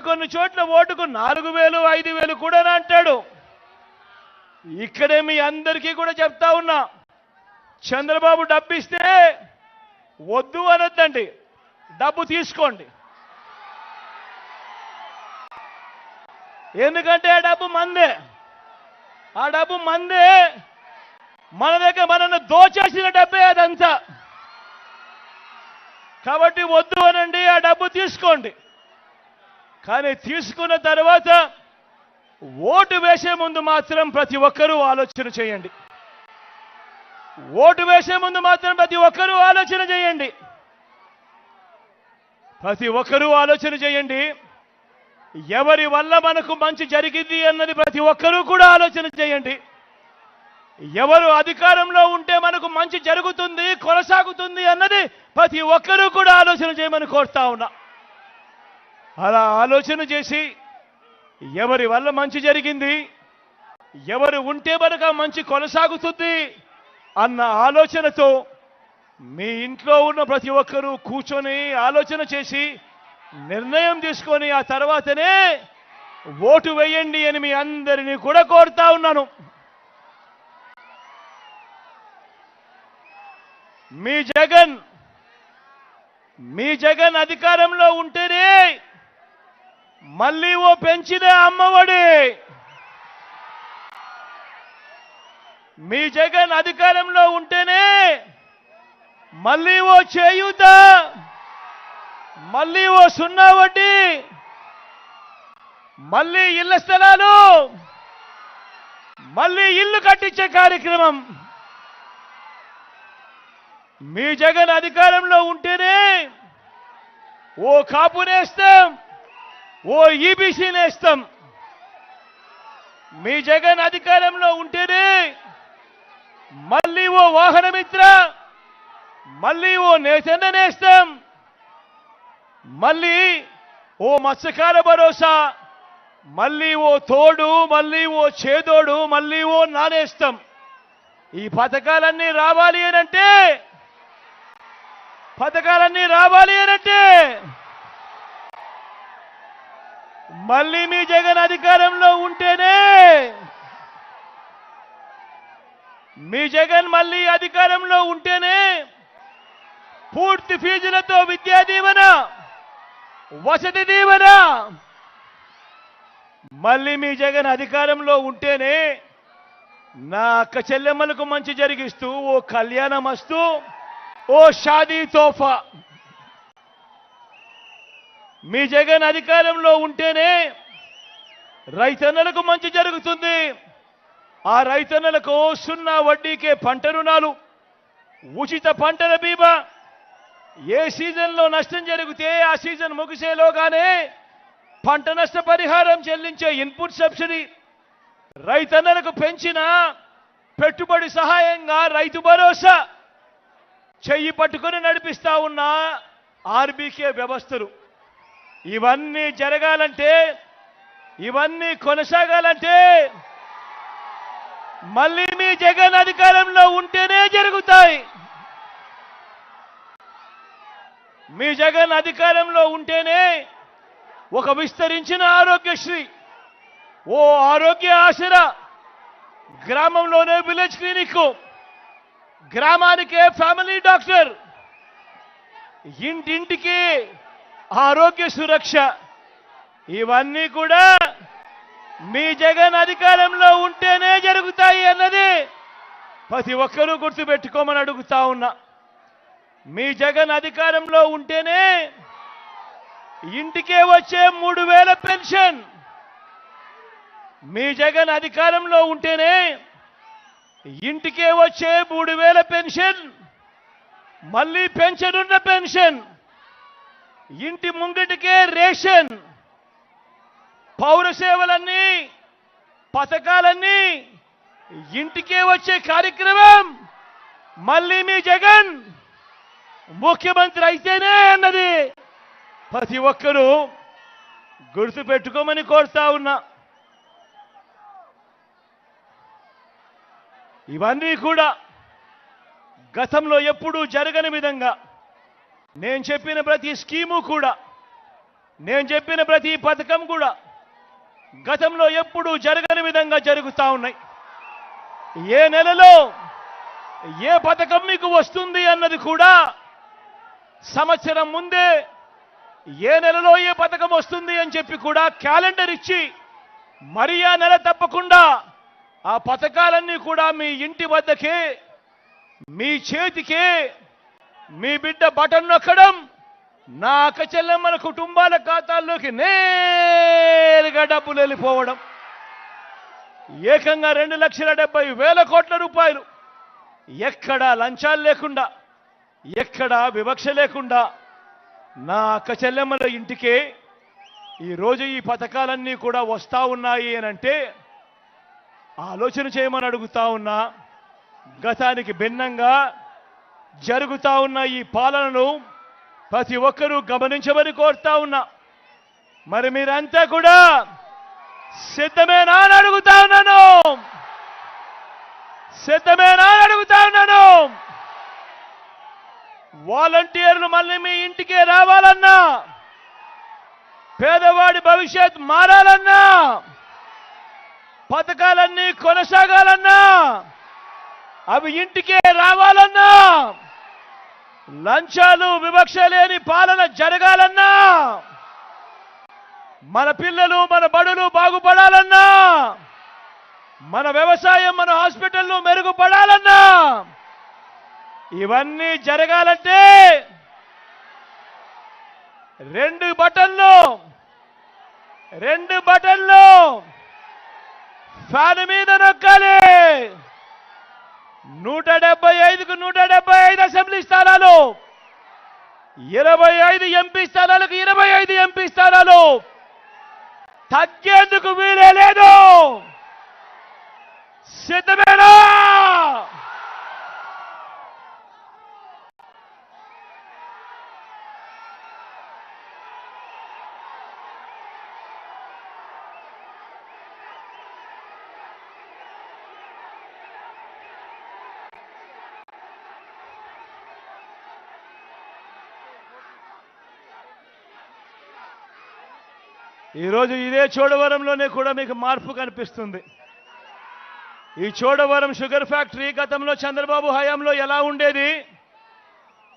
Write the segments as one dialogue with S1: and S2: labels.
S1: కొన్ని కొన్ని చోట్ల ఓటుకు నాలుగు వేలు ఐదు వేలు కూడా అంటాడు. ఇక్కడే మీ అందరికీ కూడా చెప్తా ఉన్నా. చంద్రబాబు డబ్బిస్తే వద్దు అనొద్దండి. డబ్బు తీసుకోండి. ఎందుకంటే ఆ డబ్బు మందే. ఆ డబ్బు మందే. మన దగ్గర మనల్ని దోచేసిన డబ్బే అదంతా. కాబట్టి వద్దు అనండి ఆ డబ్బు తీసుకోండి. కానీ తీసుకున్న తర్వాత ఓటు వేసే ముందు మాత్రం ప్రతి ఒక్కరూ ఆలోచన చేయండి. ఓటు వేసే ముందు మాత్రం ప్రతి ఒక్కరూ ఆలోచన చేయండి. ప్రతి ఒక్కరూ ఆలోచన చేయండి. ఎవరి వల్ల మనకు మంచి జరిగింది అన్నది ప్రతి ఒక్కరూ కూడా ఆలోచన చేయండి. ఎవరు అధికారంలో ఉంటే మనకు మంచి జరుగుతుంది కొనసాగుతుంది అన్నది ప్రతి ఒక్కరూ కూడా ఆలోచన చేయమని కోరుతా ఉన్నా. అలా ఆలోచన చేసి ఎవరి వల్ల మంచి జరిగింది ఎవరు ఉంటే మనకు మంచి కొనసాగుతుంది అన్న ఆలోచనతో మీ ఇంట్లో ఉన్న ప్రతి ఒక్కరూ కూర్చొని ఆలోచన చేసి నిర్ణయం తీసుకొని ఆ తర్వాతనే ఓటు వేయండి అని మీ అందరినీ కూడా కోరుతా ఉన్నాను. మీ జగన్ మీ జగన్ అధికారంలో ఉంటేనే మళ్ళీ ఓ పెంచిదే అమ్మఒడి. మీ జగన్ అధికారంలో ఉంటేనే మళ్ళీ ఓ చేయూత మళ్ళీ ఓ సున్నా వడ్డీ మళ్ళీ ఇళ్ళ స్థలాలు మళ్ళీ ఇల్లు కట్టించే కార్యక్రమం. మీ జగన్ అధికారంలో ఉంటేనే ఓ కాపు నేస్తాం. ఓ ఈబీసీ నేస్తాం. మీ జగన్ అధికారంలో ఉంటేనే మళ్ళీ ఓ వాహనమిత్ర మళ్ళీ ఓ నేసన్న నేస్తాం. మళ్ళీ ఓ మత్స్యకార భరోసా మళ్ళీ ఓ తోడు మళ్ళీ ఓ చేదోడు మళ్ళీ ఓ నానేస్తాం. ఈ పథకాలన్నీ రావాలి అనంటే పథకాలన్నీ రావాలి అనంటే మళ్ళీ మీ జగన్ అధికారంలో ఉంటేనే మీ జగన్ మళ్ళీ అధికారంలో ఉంటేనే పూర్తి ఫీజులతో విద్యా దీవెన వసతి దీవెన. మళ్ళీ మీ జగన్ అధికారంలో ఉంటేనే నా అక్క చెల్లెమ్మలకు మంచి జరిగిస్తూ ఓ కళ్యాణం వస్తూ ఓ షాదీ తోఫా. మీ జగన్ అధికారంలో ఉంటేనే రైతన్నలకు మంచి జరుగుతుంది. ఆ రైతన్నలకు సున్నా వడ్డీకే పంట రుణాలు ఉచిత పంటల బీమా. ఏ సీజన్లో నష్టం జరిగితే ఆ సీజన్ ముగిసేలోగానే పంట నష్ట పరిహారం చెల్లించే ఇన్పుట్ సబ్సిడీ. రైతన్నలకు పెంచిన పెట్టుబడి సహాయంగా రైతు భరోసా. చెయ్యి పట్టుకొని నడిపిస్తా ఉన్న ఆర్బీకే వ్యవస్థలు. ఇవన్నీ జరగాలంటే ఇవన్నీ కొనసాగాలంటే మళ్ళీ మీ జగన్ అధికారంలో ఉంటేనే జరుగుతాయి. మీ జగన్ అధికారంలో ఉంటేనే ఒక విస్తరించిన ఆరోగ్యశ్రీ ఓ ఆరోగ్య ఆసరా గ్రామంలోనే విలేజ్ క్లినిక్ గ్రామానికే ఫ్యామిలీ డాక్టర్ ఇంటింటికి ఆరోగ్య సురక్ష. ఇవన్నీ కూడా మీ జగన్ అధికారంలో ఉంటేనే జరుగుతాయి అన్నది ప్రతి ఒక్కరూ గుర్తుపెట్టుకోమని అడుగుతా ఉన్నా. మీ జగన్ అధికారంలో ఉంటేనే ఇంటికే వచ్చే మూడు వేల పెన్షన్. మీ జగన్ అధికారంలో ఉంటేనే ఇంటికే వచ్చే మూడు వేల పెన్షన్. మళ్ళీ పెన్షన్ ఉన్న పెన్షన్. ఇంటి ముంగిటికే రేషన్ పౌర సేవలన్నీ పథకాలన్నీ ఇంటికే వచ్చే కార్యక్రమం మళ్ళీ మీ జగన్ ముఖ్యమంత్రి అయితేనే అన్నది. ప్రతి ఒక్కరూ గుర్తు పెట్టుకోమని కోరుతా ఉన్నా. ఇవన్నీ కూడా గతంలో ఎప్పుడూ జరగని విధంగా నేను చెప్పిన ప్రతి స్కీము కూడా నేను చెప్పిన ప్రతి పథకం కూడా గతంలో ఎప్పుడూ జరగని విధంగా జరుగుతూ ఉన్నాయి. ఏ నెలలో ఏ పథకం మీకు వస్తుంది అన్నది కూడా సంవత్సరం ముందే ఏ నెలలో ఏ పథకం వస్తుంది అని చెప్పి కూడా క్యాలెండర్ ఇచ్చి మరి ఆ నెల తప్పకుండా ఆ పథకాలన్నీ కూడా మీ ఇంటి వద్దకే మీ చేతికే మీ బిడ్డ బటన్ నొక్కడం నా అక్కచెల్లెమ్మల కుటుంబాల ఖాతాల్లోకి నేరుగా డబ్బులు వెళ్ళిపోవడం. ఏకంగా రెండు లక్షల డెబ్బై వేల కోట్ల రూపాయలు. ఎక్కడా లంచాలు లేకుండా ఎక్కడా వివక్ష లేకుండా నా అక్క చెల్లెమ్మల ఇంటికే ఈరోజు ఈ పథకాలన్నీ కూడా వస్తా ఉన్నాయి అని అంటే ఆలోచన చేయమని అడుగుతా ఉన్నా గతానికి భిన్నంగా జరుగుతా ఉన్న ఈ పాలనను ప్రతి ఒక్కరూ గమనించమని కోరుతా ఉన్నా. మరి మీరంతా కూడా సిద్ధమేనా అని అడుగుతా ఉన్నాను. సిద్ధమేనా అని అడుగుతా ఉన్నాను. వాలంటీర్లు మళ్ళీ మీ ఇంటికే రావాలన్నా పేదవాడి భవిష్యత్ మారాలన్నా పథకాలన్నీ కొనసాగాలన్నా అవి ఇంటికే రావాలన్నా లంచాలు వివక్ష లేని పాలన జరగాలన్నా మన పిల్లలు మన బడులు బాగుపడాలన్నా మన వ్యవసాయం మన హాస్పిటల్లు మెరుగుపడాలన్నా ఇవన్నీ జరగాలంటే రెండు బటన్లు రెండు బటన్లు ఫ్యాన్ మీద నొక్కాలి. నూట డెబ్బై ఐదుకు నూట డెబ్బై ఐదు అసెంబ్లీ స్థానాలు. ఇరవై ఐదు ఎంపీ స్థానాలకు ఇరవై ఐదు ఎంపీ స్థానాలు. తగ్గేందుకు వీలే లేదు. సిద్ధమేనా? ఈరోజు ఇదే చోడవరంలోనే కూడా మీకు మార్పు కనిపిస్తుంది. ఈ చోడవరం షుగర్ ఫ్యాక్టరీ గతంలో చంద్రబాబు హయాంలో ఎలా ఉండేది?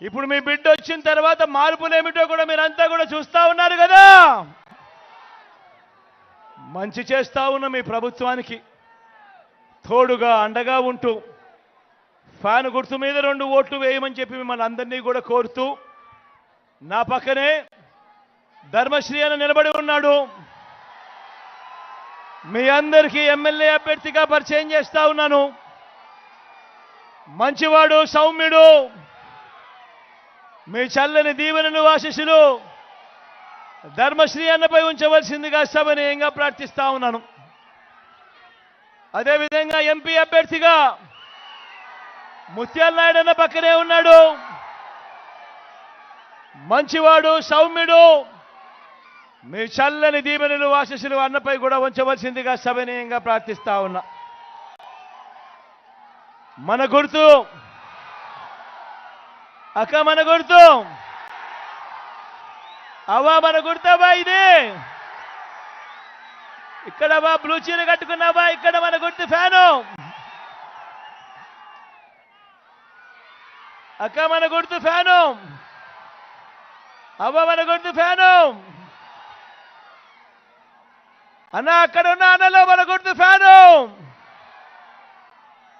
S1: ఇప్పుడు మీ బిడ్డ వచ్చిన తర్వాత మార్పులేమిటో కూడా మీరంతా కూడా చూస్తా ఉన్నారు కదా! మంచి చేస్తా ఉన్న మీ ప్రభుత్వానికి తోడుగా అండగా ఉంటూ ఫ్యాన్ గుర్తు మీద రెండు ఓట్లు వేయమని చెప్పి మిమ్మల్ని అందరినీ కూడా కోరుతూ నా పక్కనే ధర్మశ్రీ అని నిలబడి ఉన్నాడు. మీ అందరికీ ఎమ్మెల్యే అభ్యర్థిగా పరిచయం చేస్తా ఉన్నాను. మంచివాడు సౌమ్యుడు. మీ చల్లని దీవెనలు ఆశీస్సులు ధర్మశ్రీ అన్నపై ఉంచవలసిందిగా సభనీయంగా ప్రార్థిస్తా ఉన్నాను. అదేవిధంగా ఎంపీ అభ్యర్థిగా ముత్యాల నాయుడు అన్న పక్కనే ఉన్నాడు. మంచివాడు సౌమ్యుడు. మీ చల్లని దీవెనలు ఆశీస్సులు అన్నపై కూడా ఉంచవలసిందిగా సభనీయంగా ప్రార్థిస్తా ఉన్నా. మన గుర్తు. అక్క మన గుర్తు. అవ్వా మన గుర్తవా ఇది. ఇక్కడ బా బ్లూ చీర కట్టుకున్నావా ఇక్కడ మన గుర్తు ఫ్యాను. అక్క మన గుర్తు ఫ్యాను. అవ్వ మన గుర్తు ఫ్యాను. అన్న అక్కడ ఉన్న అన్నలో మన గుర్తు ఫ్యాను.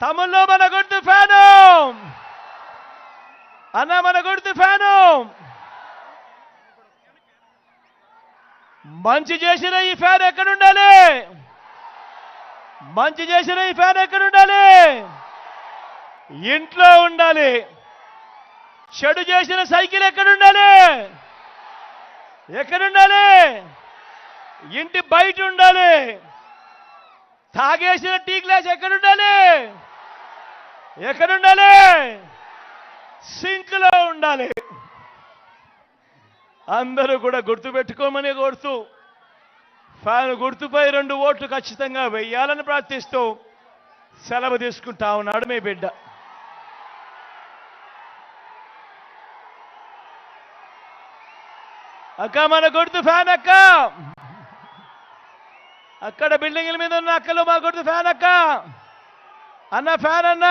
S1: తమ్ముల్లో మన గుర్తు ఫ్యాను. అన్న మన గుర్తు ఫ్యాను. మంచి చేసిన ఈ ఫ్యాన్ ఎక్కడ ఉండాలి మంచి చేసిన ఈ ఫ్యాన్ ఎక్కడ ఉండాలి ఇంట్లో ఉండాలి. చెడు చేసిన సైకిల్ ఎక్కడ ఉండాలి ఎక్కడ ఉండాలి ఇంటి బయట ఉండాలి. తాగేసిన టీ గ్లాస్ ఎక్కడ ఉండాలి? ఎక్కడ ఉండాలి? సింక్లో ఉండాలి. అందరూ కూడా గుర్తుపెట్టుకోమని కోరుతూ ఫ్యాన్ గుర్తుపై రెండు ఓట్లు ఖచ్చితంగా వెయ్యాలని ప్రార్థిస్తూ సెలవు తీసుకుంటా ఉన్నాడు మీ బిడ్డ. అక్క మన గుర్తు ఫ్యాన్ అక్క. అక్కడ బిల్డింగ్ల మీద ఉన్న అక్కలు మా గుర్తు ఫ్యాన్ అక్క. అన్న ఫ్యాన్ అన్న.